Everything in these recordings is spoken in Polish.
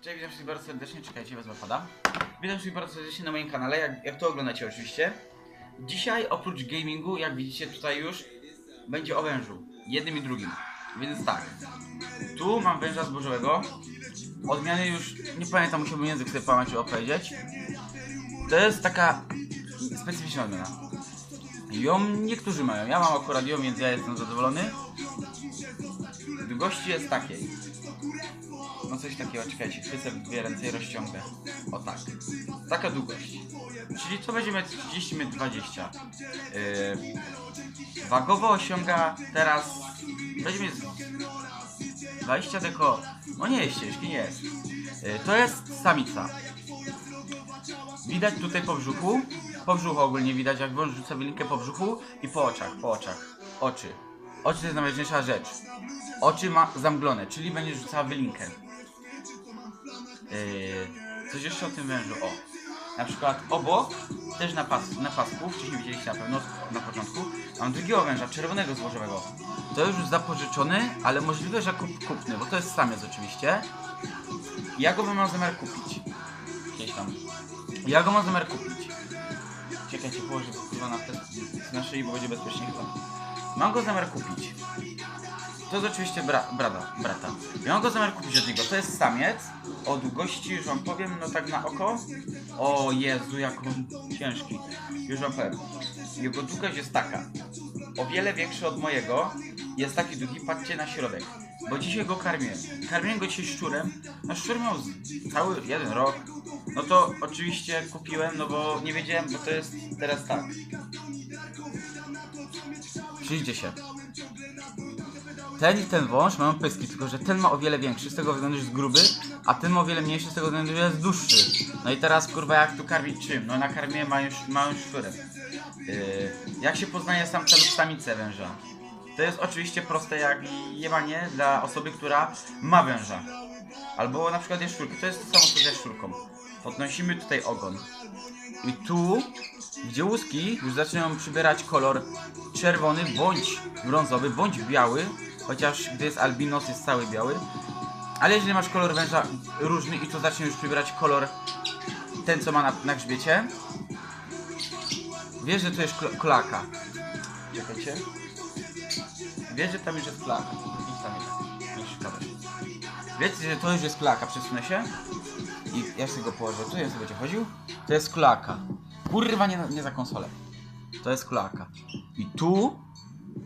Cześć, witam wszystkich bardzo serdecznie, czekajcie, wezmę pada. Witam wszystkich bardzo serdecznie na moim kanale, jak, jak to oglądacie oczywiście. Dzisiaj oprócz gamingu, jak widzicie tutaj już, będzie o wężu. Jednym i drugim. Więc tak, tu mam węża zbożowego. Odmiany już, nie pamiętam, musiałbym język sobie pamięć opowiedzieć. To jest taka specyficzna odmiana. Ją niektórzy mają, ja mam akurat ją, więc ja jestem zadowolony. Długości jest takiej. No coś takiego, czekajcie, chwycę w dwie ręce i rozciągę. O tak. Taka długość. Czyli to będzie metr 30, metr 20. Yy, wagowo osiąga teraz... Będzie mieć 20 deko... No nie jest ciężki, nie jest. Yy, to jest samica. Widać tutaj po brzuchu. Po brzuchu ogólnie widać, jak wąż rzuca wylinkę po brzuchu i po oczach, po oczach. Oczy. Oczy to jest najważniejsza rzecz. Oczy ma zamglone, czyli będzie rzucała wylinkę. Yy, coś jeszcze o tym wężu. O. Na przykład obok, też na, pas, na pasku, wcześniej widzieliście na pewno na początku, mam drugiego węża, czerwonego złożowego. To już zapożyczony, ale możliwe, że kup, kupny, bo to jest samiec oczywiście. Ja go miał zamiar kupić. Gdzieś tam. Ja go mam zamiar kupić. Czekajcie, położę chyba na, na szyi, bo będzie bezpiecznie chyba. Mam go zamiar kupić. To jest oczywiście bra brata, brata. Ja mam go zamiar kupić od niego. To jest samiec o długości, już wam powiem, no tak na oko. O Jezu, jak on ciężki. Już wam powiem. Jego długość jest taka. O wiele większy od mojego. Jest taki długi, patrzcie na środek. Bo dzisiaj go karmię. Karmię go dzisiaj szczurem. No szczur miał cały jeden rok. No to oczywiście kupiłem, no bo nie wiedziałem, bo to jest teraz tak. Przyjdzie się. Ten i ten wąż mają pyski, tylko że ten ma o wiele większy z tego względu, że jest gruby, a ten ma o wiele mniejszy z tego względu, że jest dłuższy. No i teraz kurwa jak tu karmić czym? No nakarmię małym, małym szczurem. Yy, jak się poznaje samca lub samicę węża? To jest oczywiście proste jak jebanie dla osoby, która ma węża. Albo na przykład jest szczurka. To jest to samo co ze szczurką. Podnosimy tutaj ogon. I tu, gdzie łuski już zaczynają przybierać kolor czerwony, bądź brązowy, bądź biały, chociaż gdy jest albinos jest cały biały. Ale jeżeli masz kolor węża różny i tu zacznie już przybierać kolor ten, co ma na, na grzbiecie, wiesz, że to jest kl- klaka. Czekajcie. Wiesz, że tam już jest klaka. Idź tam jest. Wiecie, że to już jest klaka, przesunę się. I ja sobie go położę tu, ja sobie będzie chodził. To jest klaka. Kurwa, nie, nie za konsolę. To jest klaka. I tu,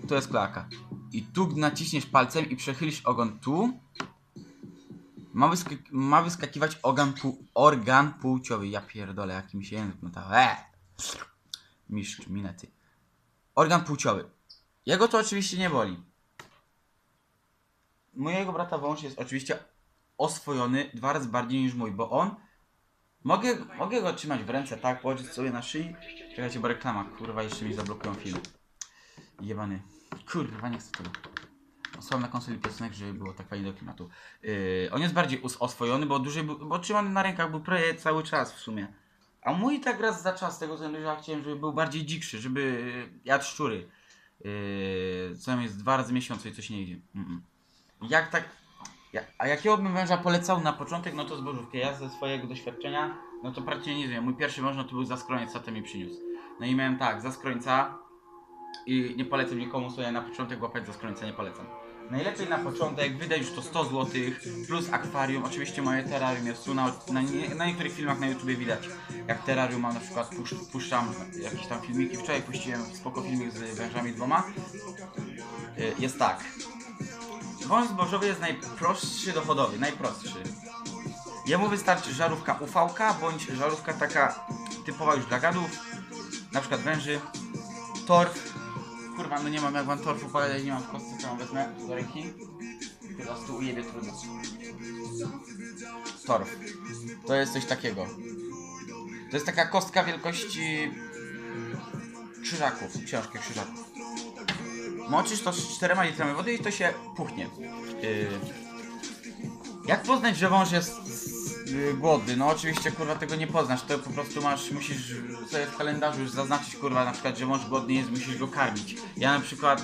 to jest klaka. I tu naciśniesz palcem i przechylisz ogon tu. Ma, wysk ma wyskakiwać organ, organ płciowy. Ja pierdolę, jakim się język notał. Eee! Mistrz minety. Organ płciowy. Jego to oczywiście nie boli. Mojego brata wąż jest oczywiście oswojony dwa razy bardziej niż mój, bo on Mogę, mogę go trzymać w ręce, tak, położyć sobie na szyi. Czekajcie, bo reklama, kurwa, jeszcze mi zablokują film. Jebany. Kurwa, nie chcę tego. Osłam na konsoli piosenek, żeby było tak fajnie do klimatu. Yy, on jest bardziej oswojony, bo dłużej był, bo trzymany na rękach był prawie cały czas w sumie. A mój tak raz za czas, tego względu, że ja chciałem, żeby był bardziej dzikszy, żeby jadł szczury. Yy, co jest dwa razy w miesiącu i coś nie idzie. Mm-mm. Jak tak ja, a jakiego bym węża polecał na początek, no to zbożówkę. Ja ze swojego doświadczenia, no to praktycznie nie wiem. Mój pierwszy wąż no to był zaskroniec, co ten mi przyniósł. No i miałem tak, zaskrońca i nie polecam nikomu sobie na początek łapać zaskrońca, nie polecam. Najlepiej na początek wydać już to 100 zł plus akwarium. Oczywiście moje terrarium jest tu, na, na, na niektórych filmach na YouTubie widać jak terrarium mam na przykład pusz, puszczam jakieś tam filmiki. Wczoraj puściłem spoko filmik z wężami dwoma. Y, Jest tak. Wąż zbożowy jest najprostszy dochodowy, najprostszy. Jemu wystarczy żarówka UV bądź żarówka taka typowa już dla gadów, na przykład węży, torf. Kurwa, no nie mam jak wam torfu powiedzieć, nie mam w kostce, co mam wezmę do ręki. Prostu ujebie trudno. Torf. To jest coś takiego. To jest taka kostka wielkości krzyżaków, książki krzyżaków. Moczysz to z 4 litrami wody i to się puchnie. Yy. Jak poznać, że wąż jest yy, głodny? No oczywiście kurwa tego nie poznasz, to po prostu masz, musisz sobie w kalendarzu już zaznaczyć kurwa na przykład, że wąż głodny jest, musisz go karmić. Ja na przykład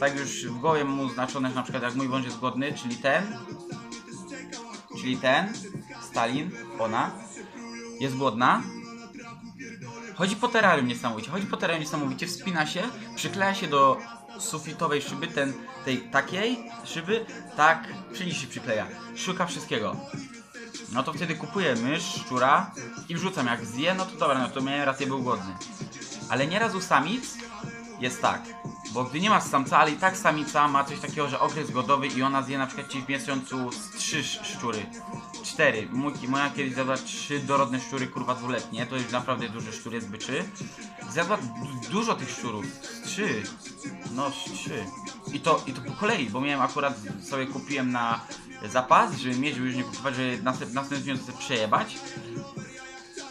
tak już w głowie mam oznaczone, że na przykład jak mój wąż jest głodny, czyli ten, czyli ten, Stalin, ona, jest głodna. Chodzi po terrarium niesamowicie, chodzi po terrarium niesamowicie, wspina się, przykleja się do sufitowej szyby, ten, tej takiej szyby, tak, przy się przykleja. Szuka wszystkiego. No to wtedy kupuję mysz, szczura i wrzucam. Jak zje, no to dobra, no to miałem rację, był głodny. Ale nieraz u samic jest tak, bo gdy nie masz samca, ale i tak samica ma coś takiego, że okres godowy i ona zje na przykład ci w miesiącu z trzy sz- szczury. Cztery. Mój, moja kiedyś zjadła trzy dorodne szczury, kurwa dwuletnie. To jest naprawdę duży szczur, jest. Zjadła du- dużo tych szczurów. Z Trzy. No, z trzy. I to, I to po kolei, bo miałem akurat sobie kupiłem na zapas, żeby mieć, żeby już nie kupować, żeby następ, następnie sobie przejebać.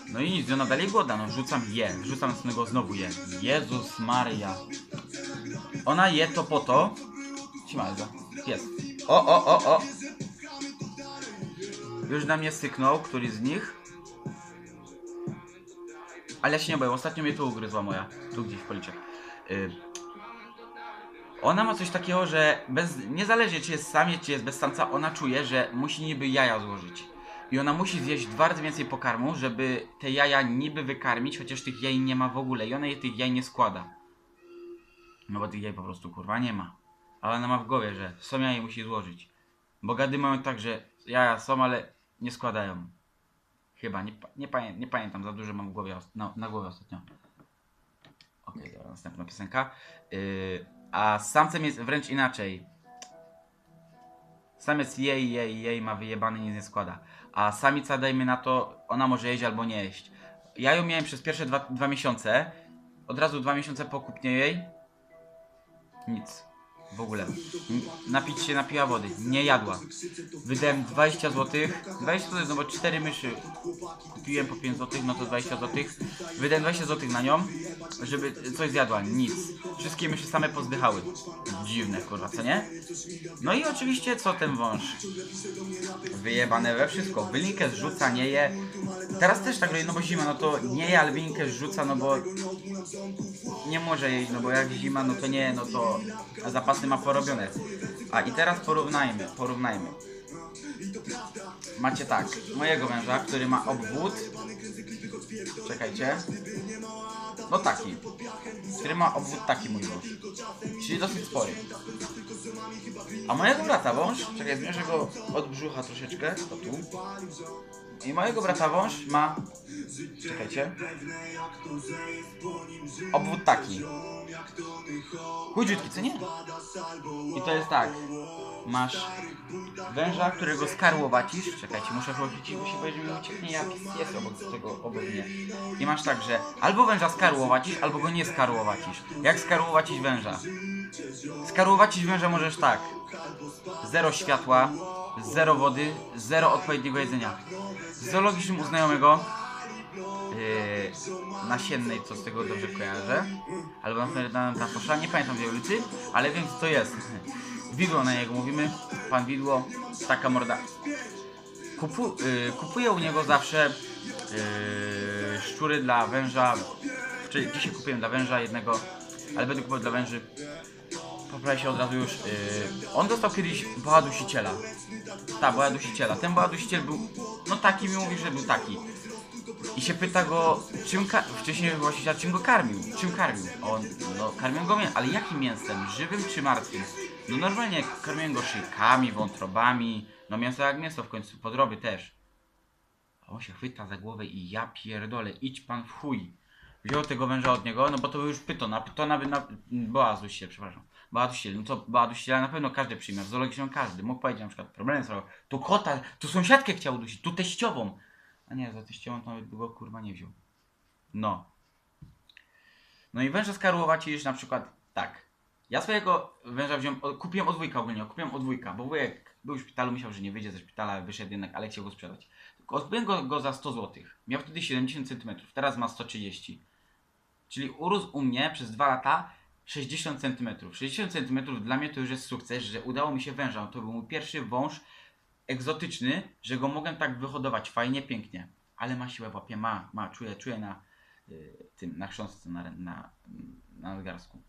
No i nic, ona dalej głodna, no rzucam je, rzucam następnego znowu je. Jezus Maria. Ona je to po to. Simalda, jest. O, o, o, o. Już na mnie syknął, któryś z nich. Ale ja się nie boję, ostatnio mnie tu ugryzła moja. Tu gdzieś w policzek. Y... Ona ma coś takiego, że bez, niezależnie czy jest samiec, czy jest bez samca, ona czuje, że musi niby jaja złożyć. I ona musi zjeść dwa razy więcej pokarmu, żeby te jaja niby wykarmić, chociaż tych jaj nie ma w ogóle. I ona je tych jaj nie składa. No bo tych jaj po prostu kurwa nie ma. Ale ona ma w głowie, że są jaja i musi złożyć. Bo gady mają tak, że jaja są, ale nie składają. Chyba, nie, nie, pamię, nie pamiętam, za dużo mam w głowie, na, na głowie ostatnio. Okej, dobra, następna piosenka. Yy, a z samcem jest wręcz inaczej. Samiec jej, jej, jej ma wyjebany, nic nie składa. A samica, dajmy na to, ona może jeść albo nie jeść. Ja ją miałem przez pierwsze dwa, dwa miesiące. Od razu dwa miesiące po kupnie jej. Nic. W ogóle. Napić się napiła wody. Nie jadła. Wydałem 20 zł. 20 zł, no bo 4 myszy kupiłem po 5 zł, no to 20 zł. Wydałem 20 zł na nią, żeby coś zjadła. Nic. Wszystkie myszy same pozdychały. Dziwne, kurwa, co nie? No i oczywiście co ten wąż? Wyjebane we wszystko. Wylinkę zrzuca, nie je. Teraz też tak robi, no bo zima, no to nie je, ale wylinkę zrzuca, no bo nie może jeść, no bo jak zima, no to nie, no to zapasy ma porobione. A i teraz porównajmy, porównajmy. Macie tak, mojego męża, który ma obwód. Czekajcie. No taki. Który ma obwód taki mój wąż. Czyli dosyć spory. A mojego brata wąż, czekaj, zmierzę go od brzucha troszeczkę, to tu. I mojego brata wąż ma, czekajcie, obwód taki. Chudziutki, co nie? I to jest tak, masz węża, którego skarłowacisz, czekajcie, muszę chłopić, bo się boję, że mi ucieknie jak jest obok tego, obok. I masz tak, że albo węża skarłowacisz, albo go nie skarłowacisz. Jak skarłowacisz węża? Skarłowacić węża możesz tak. Zero światła, zero wody, zero odpowiedniego jedzenia. Z zoologicznym u znajomego yy, nasiennej, co z tego dobrze kojarzę, albo na na Trafosza, nie pamiętam tej ulicy, ale wiem co to jest. Widło na niego mówimy, pan Widło, taka morda. Kupu, yy, kupuję u niego zawsze yy, szczury dla węża, czyli dzisiaj kupiłem dla węża jednego, ale będę kupował dla węży poprawię się od razu już. Yy, on dostał kiedyś boa dusiciela. Ta, boa dusiciela. Ten boa dusiciel był, no taki mi mówi, że był taki. I się pyta go, czym wcześniej właściciel, czym go karmił? Czym karmił? On, no karmią go mięsem, ale jakim mięsem? Żywym czy martwym? No normalnie karmiłem go szykami, wątrobami, no mięso jak mięso w końcu, podroby też. A on się chwyta za głowę i ja pierdolę, idź pan w chuj. Wziął tego węża od niego, no bo to był już pytona, pytona by na... Boaz duściel, przepraszam. Boaz duściel, no to Boaz duściela na pewno każdy przyjmie, w zoologicznym każdy. Mógł powiedzieć na przykład, problem sprawiał, tu kota, tu sąsiadkę chciał dusić, tu teściową. A nie, za teściową to nawet by go kurwa nie wziął. No. No i węża skarłowacisz na przykład tak. Ja swojego węża wziąłem, kupiłem od wujka ogólnie, kupiłem od wujka, bo wujek był w szpitalu, myślał, że nie wyjdzie ze szpitala, wyszedł jednak, ale chciał go sprzedać. Kupiłem go, go za 100 zł. Miał wtedy 70 cm, teraz ma 130 Czyli urósł u mnie przez 2 lata 60 cm. 60 cm dla mnie to już jest sukces, że udało mi się węża. To był mój pierwszy wąż egzotyczny, że go mogłem tak wyhodować fajnie, pięknie. Ale ma siłę w łapie, ma, ma, czuję, czuję na y, tym, na chrząstce, na, na, na nadgarstku.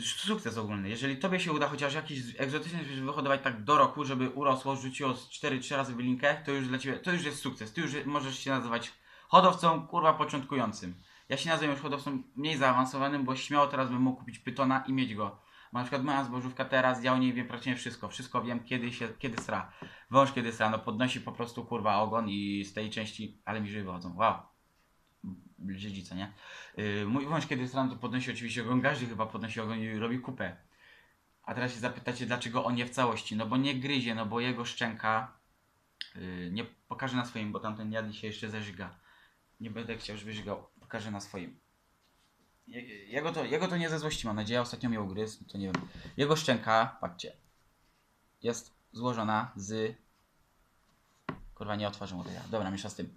sukces ogólny. Jeżeli tobie się uda chociaż jakiś egzotyczny wyhodować tak do roku, żeby urosło, rzuciło z 4-3 razy wylinkę, to już dla ciebie, to już jest sukces. Ty już możesz się nazywać hodowcą, kurwa, początkującym. Ja się nazywam już hodowcą mniej zaawansowanym, bo śmiało teraz bym mógł kupić pytona i mieć go. Bo na przykład moja zbożówka teraz, ja o niej wiem praktycznie wszystko. Wszystko wiem, kiedy się, kiedy sra. Wąż kiedy sra, no podnosi po prostu, kurwa, ogon i z tej części, ale mi żyły wychodzą. Wow. Dziedzica, nie? Yy, mój wąż kiedy sra, no to podnosi oczywiście ogon, każdy chyba podnosi ogon i robi kupę. A teraz się zapytacie, dlaczego on nie w całości? No bo nie gryzie, no bo jego szczęka yy, nie pokaże na swoim, bo tamten jad się jeszcze zażyga. Nie będę chciał, żeby żygał. Pokażę na swoim. Je- Jego to, jego to nie ze złości, mam nadzieję. Ostatnio miał gryz, to nie wiem. Jego szczęka, patrzcie, jest złożona z... Kurwa, nie otworzę tego. Dobra, miesza z tym.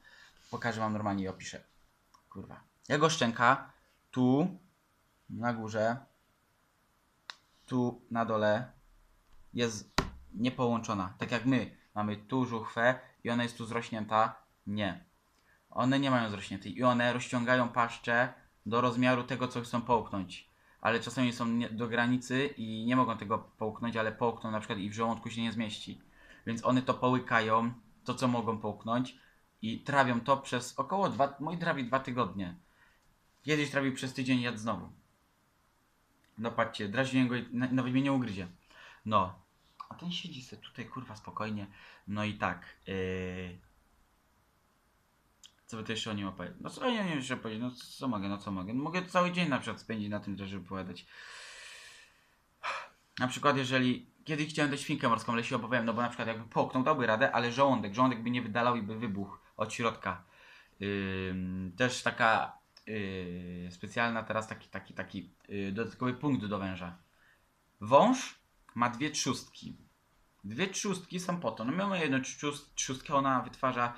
Pokażę wam normalnie i opiszę. Kurwa. Jego szczęka tu, na górze, tu na dole jest niepołączona. Tak jak my mamy tu żuchwę i ona jest tu zrośnięta. Nie. One nie mają zrośniętej i one rozciągają paszczę do rozmiaru tego, co chcą połknąć. Ale czasami są do granicy i nie mogą tego połknąć, ale połkną na przykład i w żołądku się nie zmieści. Więc one to połykają, to co mogą połknąć i trawią to przez około dwa, mój trawi dwa tygodnie. Kiedyś trawił przez tydzień, jadł znowu. No patrzcie, drażniłem go i na- nawet mnie nie ugryzie. No. A ten siedzi sobie tutaj, kurwa, spokojnie. No i tak. Yy... Co by to jeszcze o nim opowiedzieć? No co ja nie wiem jeszcze powiedzieć, no co, mogę, no co mogę? No, mogę cały dzień na przykład spędzić na tym, żeby opowiadać. Na przykład jeżeli kiedyś chciałem dać świnkę morską, ale się obawiałem, no bo na przykład jakby połknął, dałby radę, ale żołądek, żołądek by nie wydalał i by wybuchł od środka. Ym, też taka yy, specjalna teraz taki, taki, taki yy, dodatkowy punkt do węża. Wąż ma dwie trzustki. Dwie trzustki są po to. No my mamy jedną trzust- trzustkę, ona wytwarza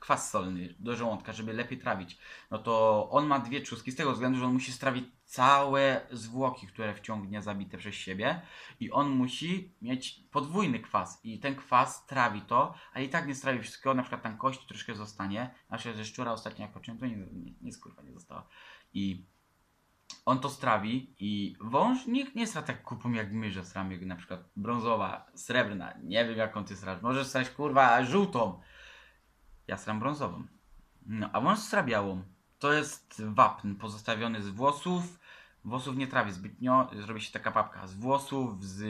kwas solny do żołądka, żeby lepiej trawić. No to on ma dwie trzustki z tego względu, że on musi strawić całe zwłoki, które wciągnie zabite przez siebie i on musi mieć podwójny kwas i ten kwas trawi to, ale i tak nie strawi wszystkiego, na przykład tam kości troszkę zostanie. Na przykład ze szczura ostatnio jak począłem, to nie, nie, kurwa nie zostało. I on to strawi i wąż nikt nie sra tak kupą jak my, że sramy na przykład brązowa, srebrna, nie wiem jaką ty srasz, możesz srać kurwa żółtą. Ja sram brązową. No, a wąż sra białą. To jest wapn pozostawiony z włosów. Włosów nie trawi zbytnio, zrobi się taka papka. Z włosów, z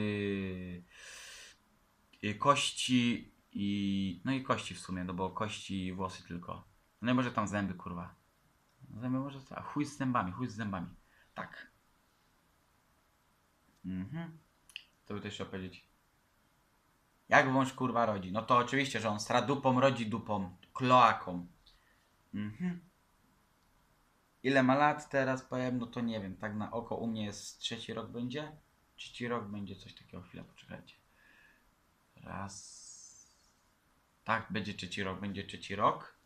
y, kości i... No i kości w sumie, no bo kości i włosy tylko. No i może tam zęby, kurwa. Zęby może... Chuj z zębami, chuj z zębami. Tak. Mhm. Co by to jeszcze powiedzieć? Jak wąż kurwa rodzi? No to oczywiście, że on sra dupą rodzi dupą. Kloaką. Mhm. Ile ma lat teraz powiem, no to nie wiem. Tak na oko u mnie jest trzeci rok będzie? Trzeci rok będzie coś takiego. Chwilę, poczekajcie. Raz. Tak, będzie trzeci rok, będzie trzeci rok.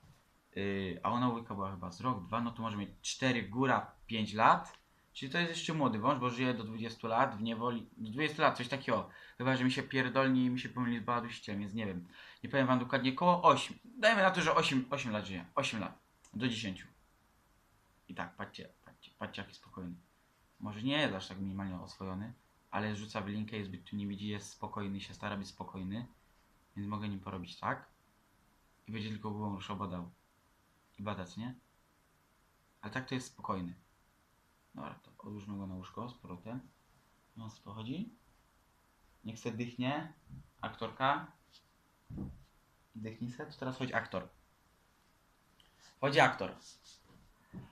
Yy, a ona łyka była chyba z rok, dwa, no to może mieć 4, góra 5 lat. Czyli to jest jeszcze młody wąż, bo żyje do 20 lat w niewoli. Do 20 lat, coś takiego. Chyba, że mi się pierdolni i mi się pomyli z baladusiciem, więc nie wiem. Nie powiem wam dokładnie, koło 8. Dajmy na to, że 8, 8 lat żyje. 8 lat. Do 10. I tak, patrzcie, patrzcie, patrzcie jaki spokojny. Może nie jest aż tak minimalnie oswojony, ale rzuca w linkę zbyt tu nie widzi, jest spokojny, się stara być spokojny. Więc mogę nim porobić tak. I będzie tylko głową już obadał. I badać, nie? Ale tak to jest spokojny. Dobra, to odłóżmy go na łóżko z powrotem. No, co to chodzi? Niech se dychnie. Aktorka. Dychnij se, to teraz chodzi aktor. Chodzi aktor.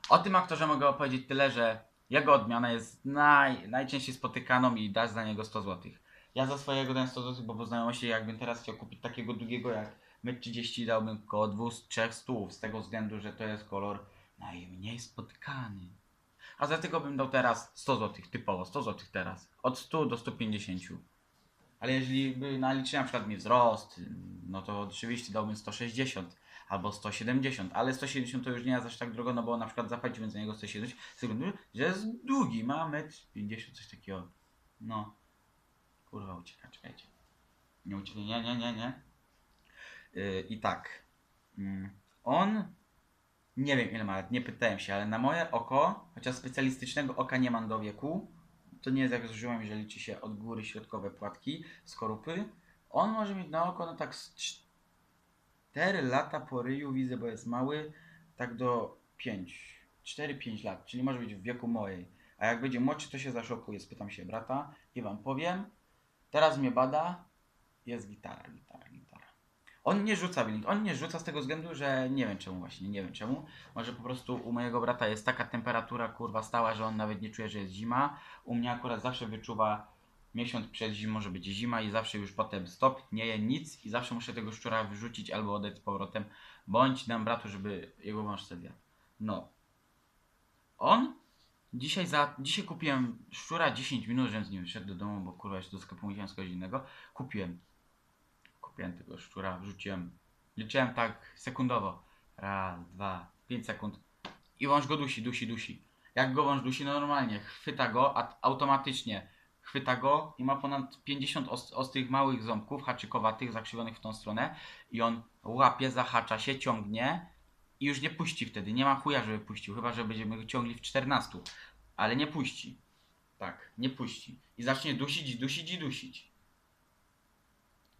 O tym aktorze mogę opowiedzieć tyle, że jego odmiana jest naj, najczęściej spotykaną i dasz za niego 100 zł. Ja za swojego dałem 100 zł, bo po znajomości jakbym teraz chciał kupić takiego długiego jak 1,30 m dałbym około 200-300 stów, z tego względu, że to jest kolor najmniej spotykany. A za tego bym dał teraz 100 zł, typowo 100 zł teraz. Od 100 do 150. Ale jeżeli by naliczył na przykład mi wzrost, no to oczywiście dałbym 160 albo 170, ale 170 to już nie jest aż tak drogo, no bo na przykład zapłaciłem za niego 170, z że jest długi, ma 1,50 m, coś takiego. No. Kurwa, ucieka, czekajcie. Nie ucieka, nie, nie, nie, nie. Yy, I tak. Mm, on nie wiem ile ma lat, nie pytałem się, ale na moje oko, chociaż specjalistycznego oka nie mam do wieku, to nie jest jak jeżeli liczy się od góry środkowe płatki, skorupy. On może mieć na oko, no tak z 4 lata po ryju widzę, bo jest mały, tak do 5, 4-5 lat, czyli może być w wieku mojej. A jak będzie młodszy, to się zaszokuje, spytam się brata i wam powiem. Teraz mnie bada, jest gitara, gitara. On nie rzuca blink, on nie rzuca z tego względu, że nie wiem czemu właśnie, nie wiem czemu. Może po prostu u mojego brata jest taka temperatura kurwa stała, że on nawet nie czuje, że jest zima. U mnie akurat zawsze wyczuwa miesiąc przed zimą, że będzie zima i zawsze już potem stop, nie je nic i zawsze muszę tego szczura wyrzucić albo oddać z powrotem, bądź dam bratu, żeby jego wąż sobie. No. On dzisiaj za, dzisiaj kupiłem szczura 10 minut, żebym z nim wyszedł do domu, bo kurwa jeszcze do sklepu musiałem z innego. Kupiłem. Kupiłem tego szczura, wrzuciłem. Liczyłem tak sekundowo. Raz, dwa, pięć sekund. I wąż go dusi, dusi, dusi. Jak go wąż dusi, no normalnie, chwyta go, a automatycznie chwyta go i ma ponad 50 os- ostrych małych ząbków, haczykowatych, zakrzywionych w tą stronę i on łapie, zahacza się, ciągnie i już nie puści wtedy. Nie ma chuja, żeby puścił, chyba że będziemy go ciągli w 14. Ale nie puści. Tak, nie puści. I zacznie dusić, dusić i dusić.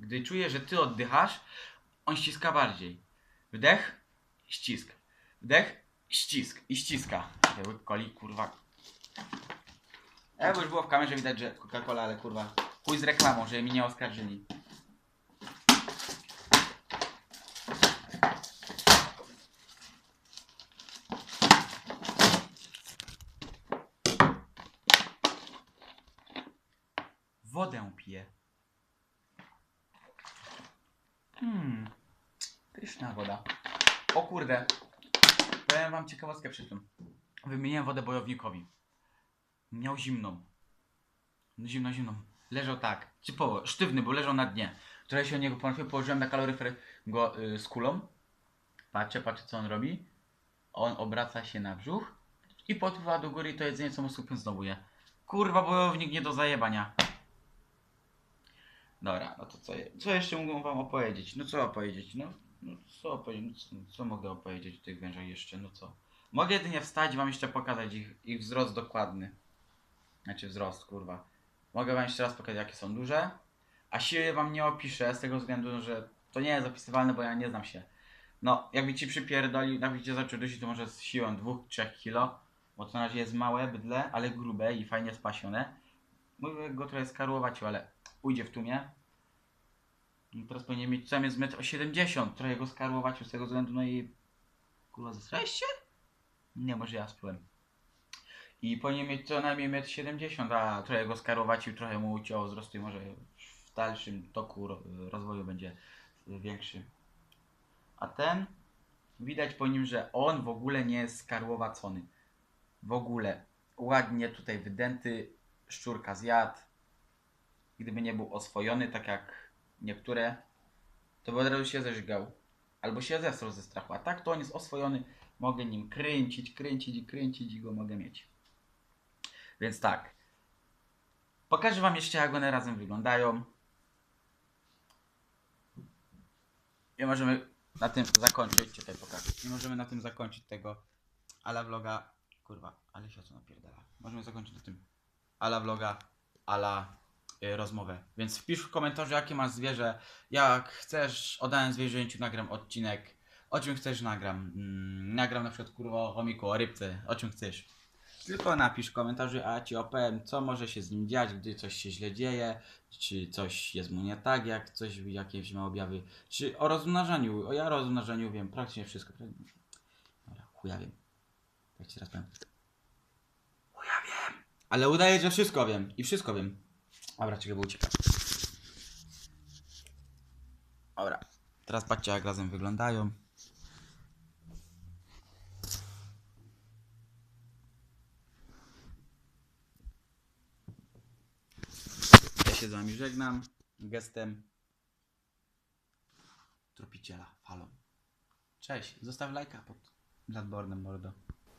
Gdy czuje, że ty oddychasz, on ściska bardziej. Wdech, ścisk. Wdech, ścisk. I ściska. Coli, kurwa. Bo już było w kamerze widać, że Coca-Cola, ale kurwa. Chuj z reklamą, żeby mi nie oskarżyli. Wodę piję. Hmm. Pyszna woda. O kurde. Powiem wam ciekawostkę przy tym. Wymieniłem wodę bojownikowi. Miał zimną. No zimno, zimną. Leżał tak. Typowo, sztywny, bo leżał na dnie. Trochę się o niego położyłem na kaloryfer go y, z kulą. Patrzę, patrzę co on robi. On obraca się na brzuch i podpływa do góry i to jedzenie co mu słupem znowu je. Kurwa, bojownik nie do zajebania. Dobra, no to co, co jeszcze mógłbym wam opowiedzieć? No co opowiedzieć? No, no co opowiedzieć? No, co, co mogę opowiedzieć o tych wężach jeszcze? No co? Mogę jedynie wstać i wam jeszcze pokazać ich, ich wzrost dokładny. Znaczy wzrost, kurwa. Mogę wam jeszcze raz pokazać, jakie są duże. A siły wam nie opiszę z tego względu, że to nie jest opisywalne, bo ja nie znam się. No, jakby ci przypierdolił, jakby cię zaczął dusić, to może z siłą 2-3 kilo. Bo to na razie jest małe, bydle, ale grube i fajnie spasione. Mówię go trochę skarułować, ale ujdzie w tłumie. I teraz powinien mieć co najmniej z 1,70 m. Trochę go skarłować z tego względu, no i... Kurwa, zesrałeś się? Nie, może ja spłyłem. I powinien mieć co najmniej 1,70 m, a trochę go skarłować i trochę mu ucięło wzrostu i może w dalszym toku ro- rozwoju będzie większy. A ten, widać po nim, że on w ogóle nie jest skarłowacony. W ogóle. Ładnie tutaj wydęty, szczurka zjadł. Gdyby nie był oswojony, tak jak niektóre, to by od razu się zeżgał. Albo się zesrał ze strachu. A tak to on jest oswojony. Mogę nim kręcić, kręcić i kręcić i go mogę mieć. Więc tak. Pokażę wam jeszcze jak one razem wyglądają. I możemy na tym zakończyć. Czekaj, pokażę. I możemy na tym zakończyć tego ala vloga. Kurwa, ale się co napierdala. Możemy zakończyć na tym ala vloga, ala rozmowę. Więc wpisz w komentarzu, jakie masz zwierzę. Jak chcesz o danym zwierzęciu, nagram odcinek. O czym chcesz, nagram. Mm, nagram na przykład kurwa o chomiku, o rybce, o czym chcesz. Tylko napisz w komentarzu, a ci opowiem, co może się z nim dziać, gdy coś się źle dzieje, czy coś jest mu nie tak, jak coś, jakieś ma objawy, czy o rozmnażaniu. O ja rozmnażaniu wiem praktycznie wszystko. Dobra, chuja wiem. Tak ci teraz powiem. Chuja wiem. Ale udaje, że wszystko wiem. I wszystko wiem. Dobra, czekaj, bo uciekam. Dobra. Teraz patrzcie, jak razem wyglądają. Ja się z wami żegnam gestem tropiciela falą. Cześć, zostaw lajka pod Bloodborne'em mordo.